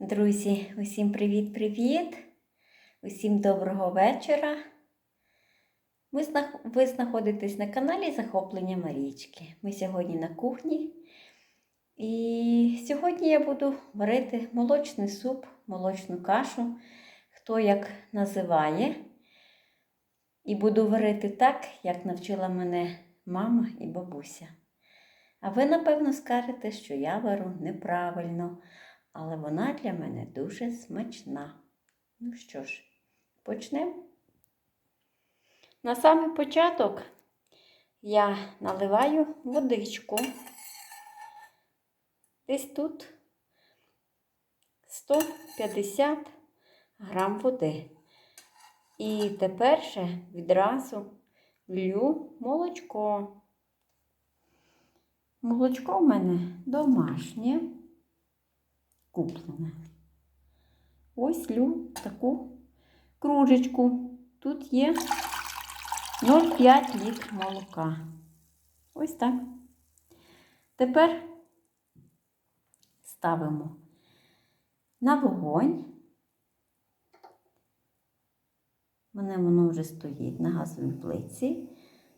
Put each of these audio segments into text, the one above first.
Друзі, усім привіт-привіт! Усім доброго вечора. Ви, знаходитесь на каналі Захоплення Марічки. Ми сьогодні на кухні. І сьогодні я буду варити молочний суп, молочну кашу, хто як називає. І буду варити так, як навчила мене мама і бабуся. А ви, напевно, скажете, що я вару неправильно але вона для мене дуже смачна. Ну що ж, почнемо. На самий початок я наливаю водичку. Десь тут 150 грам води. І тепер ще відразу лью молочко. Молочко в мене домашнє куплене. Ось лю таку кружечку. Тут є 0,5 літр молока. Ось так. Тепер ставимо на вогонь. У мене воно вже стоїть на газовій плиці.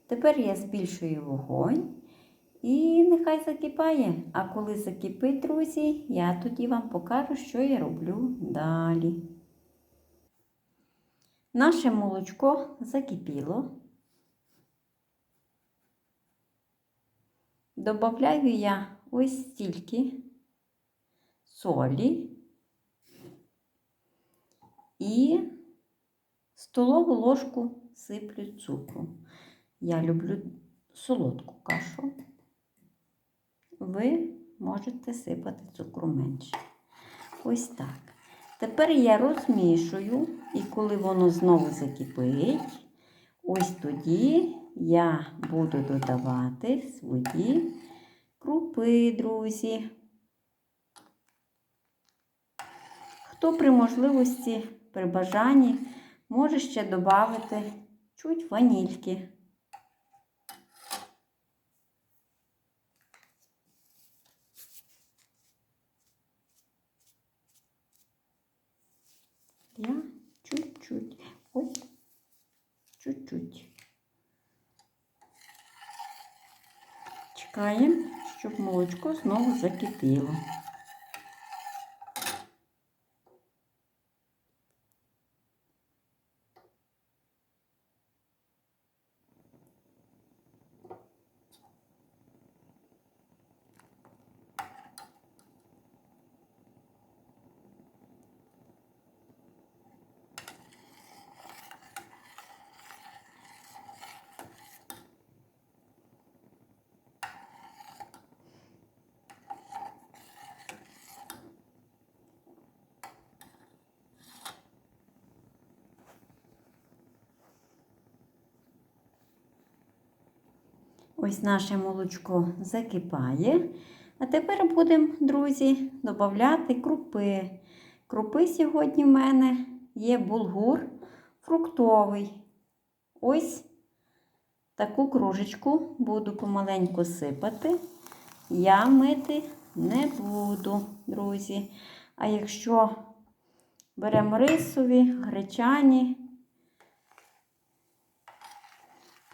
Тепер я збільшую вогонь. І нехай закипає. А коли закипить, друзі, я тоді вам покажу, що я роблю далі. Наше молочко закипіло. Добавляю я ось стільки солі і столову ложку сиплю цукру. Я люблю солодку кашу ви можете сипати цукру менше. Ось так. Тепер я розмішую, і коли воно знову закипить, ось тоді я буду додавати свої крупи, друзі. Хто при можливості, при бажанні, може ще додати чуть ванільки. Я чуть-чуть. Ось, чуть-чуть. Чекаємо, щоб молочко знову закипіло. Ось наше молочко закипає. А тепер будемо, друзі, додати крупи. Крупи сьогодні в мене є булгур фруктовий. Ось таку кружечку буду помаленьку сипати. Я мити не буду, друзі. А якщо беремо рисові, гречані,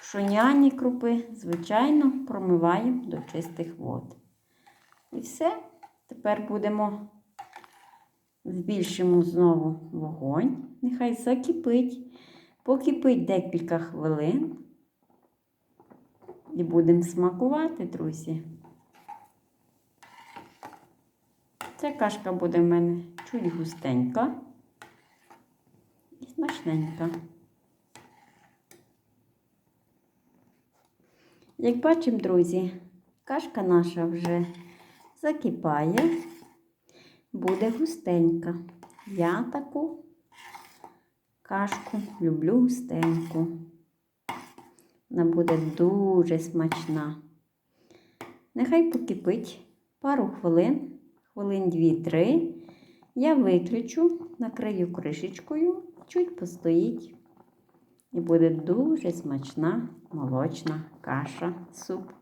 Пшоняні крупи, звичайно, промиваємо до чистих вод. І все. Тепер будемо збільшимо знову вогонь. Нехай закипить, покипить декілька хвилин. І будемо смакувати, друзі. Ця кашка буде в мене чуть густенька і смачненька. Як бачимо, друзі, кашка наша вже закипає, буде густенька. Я таку кашку люблю густеньку. Вона буде дуже смачна. Нехай покипить пару хвилин, хвилин 2-3. Я виключу, накрию кришечкою, чуть постоїть. І буде дуже смачна молочна каша, суп.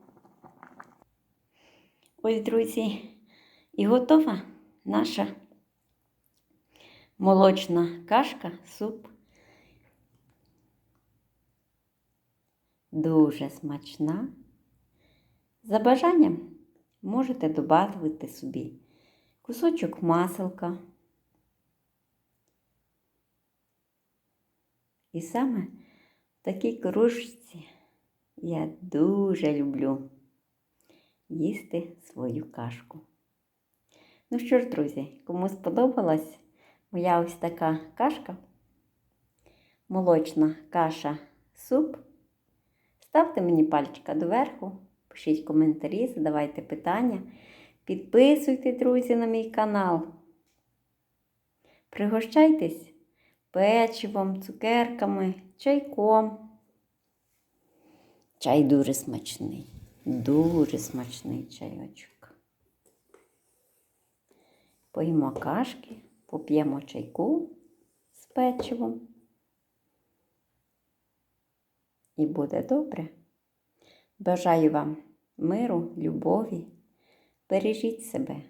Ось, друзі, і готова наша молочна кашка, суп. Дуже смачна. За бажанням можете додати собі кусочок маселка. І саме такій кружці я дуже люблю їсти свою кашку. Ну що ж, друзі, кому сподобалась моя ось така кашка, молочна каша суп, ставте мені пальчика доверху, пишіть коментарі, задавайте питання, підписуйте, друзі, на мій канал. Пригощайтесь печивом, цукерками, чайком. Чай дуже смачний, дуже смачний чайочок. Поїмо кашки, поп'ємо чайку з печивом. І буде добре. Бажаю вам миру, любові. Бережіть себе.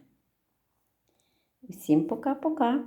Усім пока-пока.